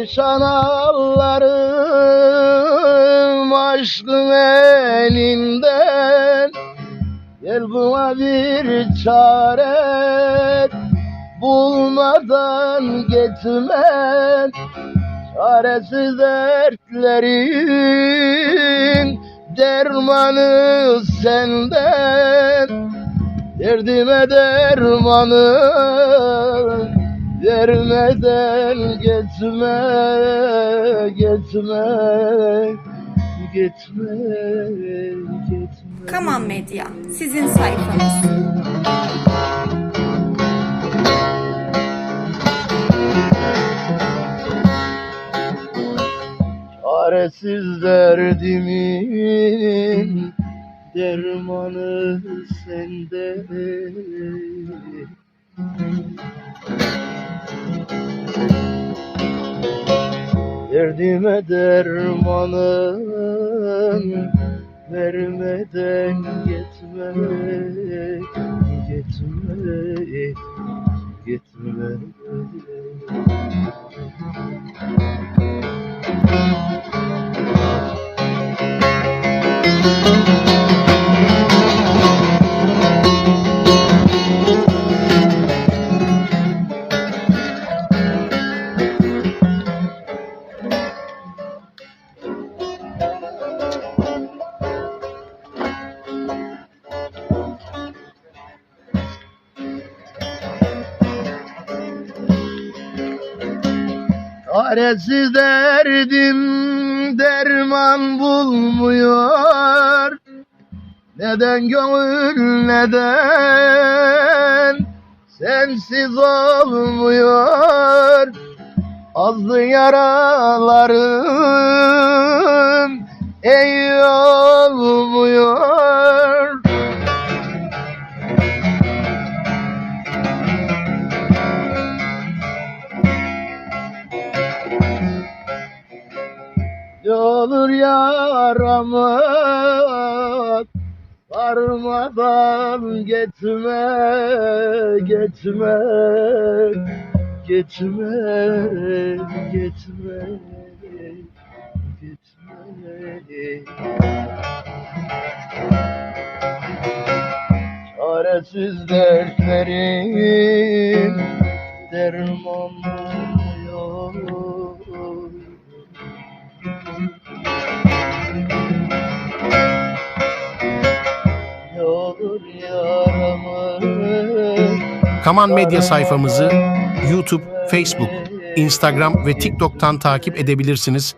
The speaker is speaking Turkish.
Açan ağlarım aşkın elinden. Gel buna bir çare bulmadan gitme Çaresiz dertlerin dermanı senden. Derdime dermanı vermeden gitme, gitme, gitme, gitme. Kaman Medya sizin sayfanız. Çaresiz derdimin dermanı sende Derdime dermanın vermeden gitme Gitme, gitme Çaresiz derdim derman bulmuyor. Neden gönül neden sensiz olmuyor? Azlı yaralarım olur yaramı Varmadan gitme, gitme, gitme, gitme, gitme. Çaresiz dertlerim derman Kaman Medya sayfamızı YouTube, Facebook, Instagram ve TikTok'tan takip edebilirsiniz.